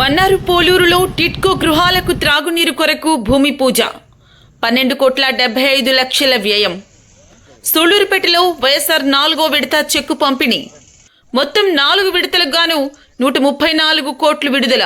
మన్నారు పోలూరులో టిట్కో గృహాలకు త్రాగునీరు కొరకు భూమి పూజ. పన్నెండు కోట్ల డెబ్బై ఐదు లక్షల వ్యయం. సూళ్ళూరుపేటలో వైఎస్ఆర్ నాలుగో విడత చెక్కు పంపిణీ. మొత్తం నాలుగు విడతలకు గాను నూట ముప్పై నాలుగు కోట్లు విడుదల.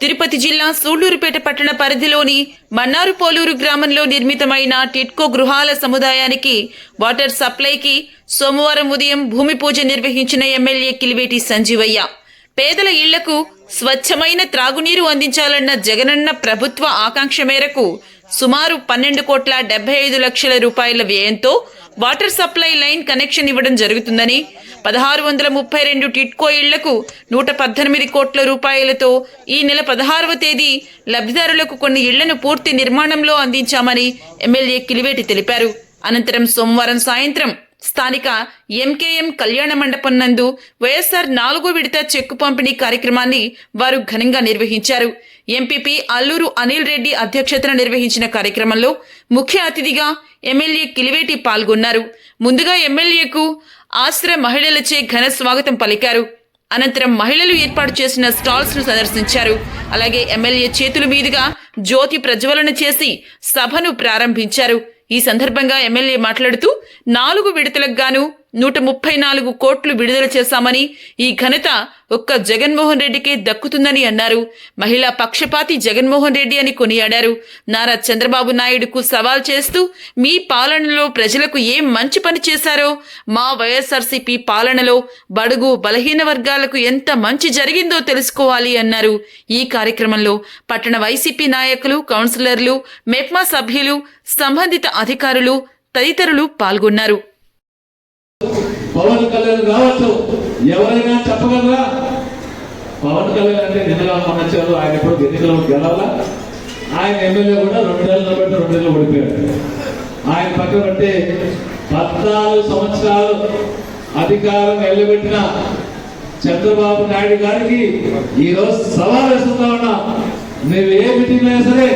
తిరుపతి జిల్లా సూళ్ళూరుపేట పట్టణ పరిధిలోని మన్నారు పోలూరు గ్రామంలో నిర్మితమైన టిట్కో గృహాల సముదాయానికి వాటర్ సప్లైకి సోమవారం ఉదయం భూమి పూజ నిర్వహించిన ఎమ్మెల్యే కిలివేటి సంజీవయ్య. పేదల ఇళ్ళకు స్వచ్ఛమైన త్రాగునీరు అందించాలన్న జగనన్న ప్రభుత్వ ఆకాంక్ష మేరకు సుమారు పన్నెండు కోట్ల డెబ్బై ఐదు లక్షల రూపాయల వ్యయంతో వాటర్ సప్లై లైన్ కనెక్షన్ ఇవ్వడం జరుగుతుందని పదహారు వందల ముప్పై రెండు టిట్కో ఇళ్ళకు నూట పద్దెనిమిది కోట్ల రూపాయలతో ఈ నెల పదహారవ తేదీ లబ్ధిదారులకు కొన్ని ఇళ్ళను పూర్తి నిర్మాణంలో అందించామని ఎమ్మెల్యే కిలివేటి తెలిపారు. అనంతరం సోమవారం సాయంత్రం స్థానిక ఎంకేఎం కళ్యాణ మండపం నందు వైఎస్ఆర్ నాలుగో విడత చెక్కు పంపిణీ కార్యక్రమాన్ని వారు ఘనంగా నిర్వహించారు. ఎంపీపీ అల్లూరు అనిల్ రెడ్డి అధ్యక్షతన నిర్వహించిన కార్యక్రమంలో ముఖ్య అతిథిగా ఎమ్మెల్యే కిలివేటి పాల్గొన్నారు. ముందుగా ఎమ్మెల్యేకు ఆశ్ర మహిళలచే ఘన స్వాగతం పలికారు. అనంతరం మహిళలు ఏర్పాటు చేసిన స్టాల్స్ను సందర్శించారు. అలాగే ఎమ్మెల్యే చేతుల మీదుగా జ్యోతి ప్రజ్వలన చేసి సభను ప్రారంభించారు. ఈ సందర్భంగా ఎమ్మెల్యే మాట్లాడుతూ నాలుగు విడతలకు గాను నూట ముప్పై నాలుగు కోట్లు విడుదల చేశామని ఈ ఘనత ఒక్క జగన్మోహన్ రెడ్డికే దక్కుతుందని అన్నారు. మహిళా పక్షపాతి జగన్మోహన్ రెడ్డి అని కొనియాడారు. నారా చంద్రబాబు నాయుడుకు సవాల్ చేస్తూ మీ పాలనలో ప్రజలకు ఏం మంచి పని చేశారో? మా వైఎస్ఆర్సీపీ పాలనలో బడుగు బలహీన వర్గాలకు ఎంత మంచి జరిగిందో తెలుసుకోవాలి అన్నారు. ఈ కార్యక్రమంలో పట్టణ వైసీపీ నాయకులు కౌన్సిలర్లు మెప్మా సభ్యులు సంబంధిత అధికారులు తదితరులు పాల్గొన్నారు. పవన్ కళ్యాణ్ కావచ్చు ఎవరైనా చెప్పగలరా? పవన్ కళ్యాణ్ అంటే నిన్నగా మొన్న ఆయన ఎప్పుడు ఎన్నికల్లో గెలవాలా? ఆయన ఎమ్మెల్యే కూడా రెండు నెలలు నిలబెట్టి రెండు నెలలు ఓడిపోయాడు. ఆయన పక్కన బట్టి పద్నాలుగు సంవత్సరాలు అధికారం నిలబెట్టిన చంద్రబాబు నాయుడు గారికి ఈ రోజు సవాల్ వేస్తున్నా ఉన్నా. మేము ఏ మీటింగ్ అయినా సరే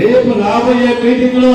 రేపు రాబోయే మీటింగ్లో